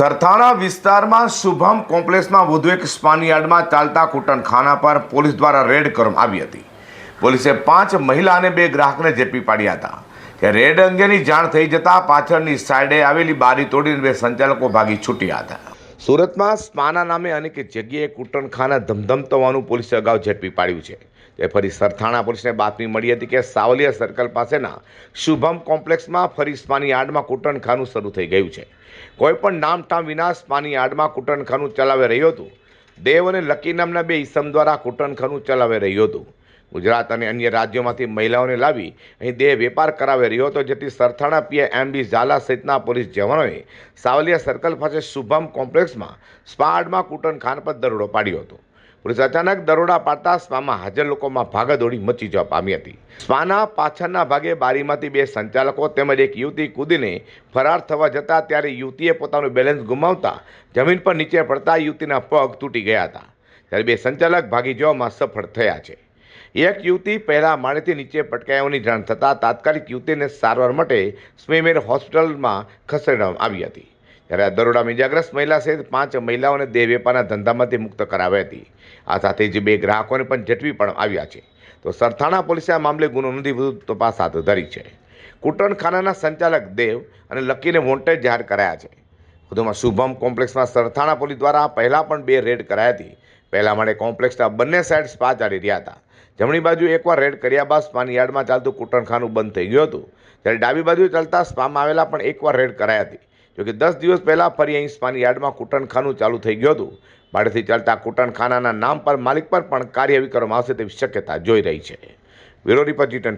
સરથાણા વિસ્તારમાં શુભમ કોમ્પ્લેક્સમાં વધુ એક સ્પાનયાર્ડમાં ચાલતા કૂટણખાના પર પોલીસ દ્વારા રેડ કરવામાં આવી હતી. પોલીસે પાંચ મહિલા અને બે ગ્રાહકને ઝેપી પાડ્યા હતા. કે રેડ અંગેની જાણ થઈ જતાં પાછળની સાઈડે આવેલી બારી તોડીને બે સંચાલકો ભાગી છૂટ્યા હતા. સુરતમાં સ્પાના નામે અનેક જગ્યાએ કૂટણખાના ધમધમતો હોવાનું પોલીસે અગાઉ ઝડપી પાડ્યું છે. તે ફરી સરથાણા પોલીસને બાતમી મળી હતી કે સાવલિયા સર્કલ પાસેના શુભમ કોમ્પ્લેક્સમાં ફરી સ્પાની આડમાં કૂટણખાનું શરૂ થઈ ગયું છે. કોઈપણ નામઠામ વિના સ્પાની આડમાં કૂટણખાનું ચલાવી રહ્યું હતું. દેવ અને લકી નામના બે ઈસમ દ્વારા કૂટણખાનું ચલાવી રહ્યું હતું. ગુજરાત અને અન્ય રાજ્યોમાંથી મહિલાઓને લાવી અહીં દેહ વેપાર કરાવી રહ્યો હતો, જેથી સરથાણા પીએ એમ બી ઝાલા સહિતના પોલીસ જવાનોએ સાવલિયા સર્કલ પાસે શુભમ કોમ્પ્લેક્સમાં સ્પાડમાં કૂટણખાન પર દરોડો પાડ્યો હતો. પોલીસ અચાનક દરોડા પાડતા સ્પામાં હાજર લોકોમાં ભાગદોડી મચી જવા પામી હતી. સ્પાના પાછળના ભાગે બારીમાંથી બે સંચાલકો તેમજ એક યુવતી કૂદીને ફરાર થવા જતા ત્યારે યુવતીએ પોતાનું બેલેન્સ ગુમાવતા જમીન પર નીચે પડતા યુવતીના પગ તૂટી ગયા હતા. ત્યારે બે સંચાલક ભાગી જવામાં સફળ થયા છે. એક યુવતી પહેલા માળેથી નીચે પટકાયાઓની જાણ થતાં તાત્કાલિક યુવતીને સારવાર માટે સ્મીમેર હોસ્પિટલમાં ખસેડવામાં આવી હતી. ત્યારે આ દરોડામાં ઇજાગ્રસ્ત મહિલા સહિત પાંચ મહિલાઓને દેહ વેપારના ધંધામાંથી મુક્ત કરાવી હતી. આ સાથે જ બે ગ્રાહકોને પણ ઝડપી પણ આવ્યા છે. તો સરથાણા પોલીસે આ મામલે ગુનો નોંધી વધુ તપાસ હાથ ધરી છે. કૂટણખાનાના સંચાલક દેવ અને લકીને વોન્ટેડ જાહેર કરાયા છે. વધુમાં શુભમ કોમ્પ્લેક્સમાં સરથાણા પોલીસ દ્વારા પહેલાં પણ બે રેડ કરાઈ હતી. પહેલા માળે કોમ્પ્લેક્સના બંને સાઈડ સ્પા ચાલી રહ્યા હતા. જમણી બાજુ એકવાર રેડ કર્યા બાદ સ્પાની યાર્ડમાં ચાલતું કૂટણખાનું બંધ થઈ ગયું હતું. ત્યારે ડાબી બાજુ ચાલતા સ્પામાં આવેલા પણ એકવાર રેડ કરાઈ હતી. જોકે દસ દિવસ પહેલાં ફરી અહીં સ્પાની યાર્ડમાં કૂટણખાનું ચાલુ થઈ ગયું હતું. ભાડેથી ચાલતા કૂટણખાનાના નામ પર માલિક પર પણ કાર્યવાહી કરવામાં આવશે તેવી શક્યતા જોઈ રહી છે. બ્યુરો રિપોર્ટ જી ટેન